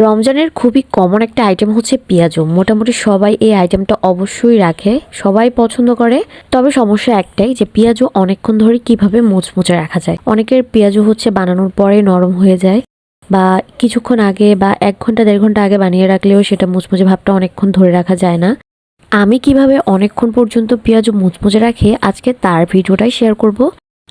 রমজানের খুবই কমন একটা আইটেম হচ্ছে পেঁয়াজু মোটামুটি সবাই এই আইটেমটা অবশ্যই রাখে, সবাই পছন্দ করে। তবে সমস্যা একটাই যে পেঁয়াজু অনেকক্ষণ ধরে কীভাবে মুচমুচে রাখা যায়। অনেকের পেঁয়াজু হচ্ছে বানানোর পরে নরম হয়ে যায় বা কিছুক্ষণ আগে বা এক ঘণ্টা, দেড় ঘণ্টা আগে বানিয়ে রাখলেও সেটা মুচমুচে ভাবটা অনেকক্ষণ ধরে রাখা যায় না। আমি কীভাবে অনেকক্ষণ পর্যন্ত পেঁয়াজু মুচমুচে রাখি, আজকে তার ভিডিওটাই শেয়ার করব।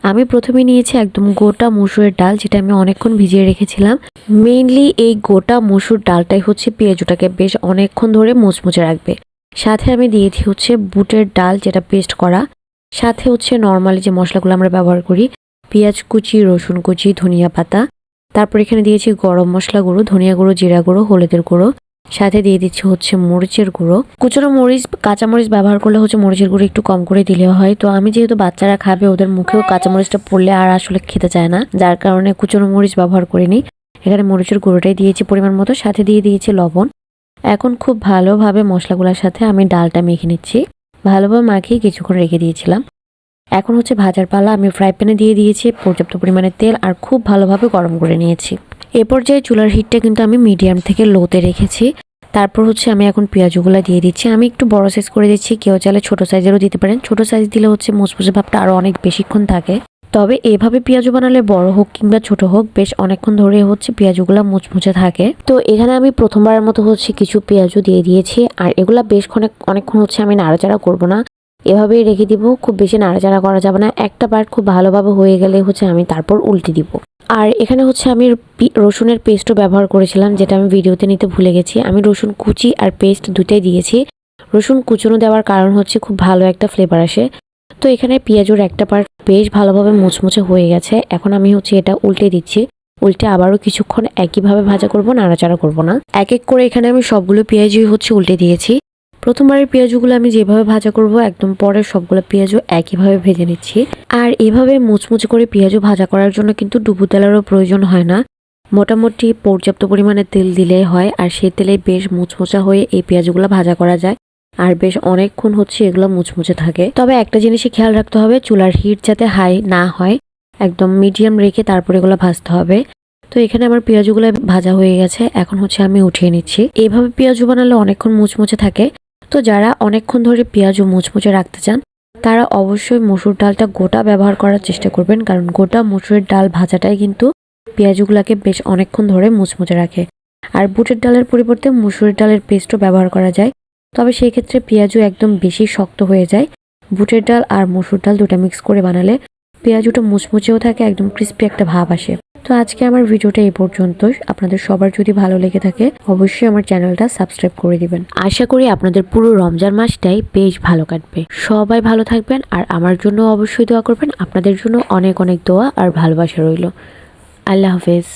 আমি প্রথমে নিয়েছি একদম গোটা মসুরের ডাল, যেটা আমি অনেকক্ষণ ভিজিয়ে রেখেছিলাম। মেইনলি এই গোটা মসুর ডালটাই হচ্ছে পেঁয়াজুটাকে বেশ অনেকক্ষণ ধরে মুচমুচে রাখবে। সাথে আমি দিয়েছি হচ্ছে বুটের ডাল, যেটা পেস্ট করা। সাথে হচ্ছে নর্মালি যে মশলাগুলো আমরা ব্যবহার করি, পেঁয়াজ কুচি, রসুন কুচি, ধনিয়া পাতা। তারপর এখানে দিয়েছি গরম মশলা গুঁড়ো, ধনিয়া গুঁড়ো, জিরা গুঁড়ো, হলুদের গুঁড়ো। সাথে দিয়ে দিচ্ছি হচ্ছে মরিচের গুঁড়ো। কুচনো মরিচ কাঁচামরিচ ব্যবহার করলে হচ্ছে মরিচের গুঁড়ো একটু কম করে দিলে হয়। তো আমি যেহেতু বাচ্চারা খাবে, ওদের মুখেও কাঁচামরিচটা পড়লে আর আসলে খেতে চায় না। যার কারণে কুচনো মরিচ ব্যবহার করিনি। এখানে মরিচের গুঁড়োটাই দিয়েছি পরিমাণ মতো, সাথে দিয়ে দিয়েছি লবণ। এখন খুব ভালোভাবে মশলাগুলোর সাথে আমি ডালটা মেখে নিচ্ছি। ভালোভাবে মাখিয়ে কিছুক্ষণ রেখে দিয়েছিলাম। এখন হচ্ছে ভাজার পালা আমি ফ্রাই প্যানে দিয়ে দিয়েছি, পর্যাপ্ত পরিমাণে তেল, আর খুব ভালোভাবে গরম করে নিয়েছি। এ পর্যায়ে চুলার হিটটা কিন্তু আমি মিডিয়াম থেকে লোতে রেখেছি। তারপর হচ্ছে আমি এখন পেঁয়াজগুলো দিয়ে দিচ্ছি। আমি একটু বড় সাইজ করে দিচ্ছি, কেউ চাইলে ছোট সাইজেরও দিতে পারেন। ছোট সাইজ দিলে হচ্ছে মুচমুচে ভাবটা আরও অনেক বেশিক্ষণ থাকে। তবে এভাবে পেঁয়াজু বানালে বড় হোক কিংবা ছোট হোক, বেশ অনেকক্ষণ ধরে হচ্ছে পেঁয়াজুগুলা মুচমুচে থাকে। তো এখানে আমি প্রথমবারের মতো হচ্ছে কিছু পেঁয়াজু দিয়ে দিয়েছি। আর এগুলা বেশ অনেক অনেকক্ষণ হচ্ছে আমি নাড়াচাড়া করব না। এভাবেই রেখে দিব, খুব বেশি নাড়াচাড়া করা যাবে না। একটা পার্ট খুব ভালোভাবে হয়ে গেলে হচ্ছে আমি তারপর উল্টে দিব। আর এখানে হচ্ছে আমি রসুনের পেস্টও ব্যবহার করেছিলাম, যেটা আমি ভিডিওতে নিতে ভুলে গেছি। আমি রসুন কুচি আর পেস্ট দুটাই দিয়েছি। রসুন কুচনো দেওয়ার কারণ হচ্ছে খুব ভালো একটা ফ্লেভার আসে। তো এখানে পেঁয়াজুর একটা পার্ট বেশ ভালোভাবে মুচমুচে হয়ে গেছে। এখন আমি হচ্ছে এটা উল্টে দিচ্ছি। উল্টে আবারও কিছুক্ষণ একইভাবে ভাজা করব, নাড়াচাড়া করব না। এক এক করে এখানে আমি সবগুলো পেঁয়াজই হচ্ছে উল্টে দিয়েছি। প্রথমবারের পেঁয়াজগুলো আমি যেভাবে ভাজা করব, একদম পরের সবগুলো পেঁয়াজও একইভাবে ভেজে নিচ্ছি। আর এভাবে মুচমুচে করে পেঁয়াজও ভাজা করার জন্য কিন্তু ডুবু তেলেরও প্রয়োজন হয় না। মোটামুটি পর্যাপ্ত পরিমাণে তেল দিলেই হয়, আর সেই তেলে বেশ মুচমুচা হয়ে এই পেঁয়াজগুলো ভাজা করা যায়। আর বেশ অনেকক্ষণ হচ্ছে এগুলো মুচমুচে থাকে। তবে একটা জিনিসই খেয়াল রাখতে হবে, চুলার হিট যাতে হাই না হয়, একদম মিডিয়াম রেখে তারপর এগুলো ভাজতে হবে। তো এখানে আমার পেঁয়াজগুলো ভাজা হয়ে গেছে, এখন হচ্ছে আমি উঠিয়ে নিচ্ছি। এইভাবে পেঁয়াজু বানালে অনেকক্ষণ মুচমুচে থাকে তো যারা অনেকক্ষণ ধরে পেঁয়াজু মুচমুচে রাখতে চান, তারা অবশ্যই মসুর ডালটা গোটা ব্যবহার করার চেষ্টা করবেন, কারণ গোটা মসুরের ডাল ভাজাটাই কিন্তু পেঁয়াজুগুলাকে বেশ অনেকক্ষণ ধরে মুচমুচে রাখে। আর বুটের ডালের পরিবর্তে মসুরের ডালের পেস্টও ব্যবহার করা যায়, তবে সেই ক্ষেত্রে পেঁয়াজু একদম বেশি শক্ত হয়ে যায়। বুটের ডাল আর মসুর ডাল দুটা মিক্স করে বানালে পেঁয়াজুটা মুচমুচেও থাকে, একদম ক্রিস্পি একটা ভাব আসে। তো আজকে আমার ভিডিওটা এই পর্যন্ত আপনাদের সবার যদি ভালো লেগে থাকে, অবশ্যই আমার চ্যানেলটা সাবস্ক্রাইব করে দিবেন। আশা করি আপনাদের পুরো রমজান মাসটাই বেশ ভালো কাটবে। সবাই ভালো থাকবেন আর আমার জন্য অবশ্যই দোয়া করবেন। আপনাদের জন্য অনেক অনেক দোয়া আর ভালোবাসা রইল। আল্লাহ হাফেজ।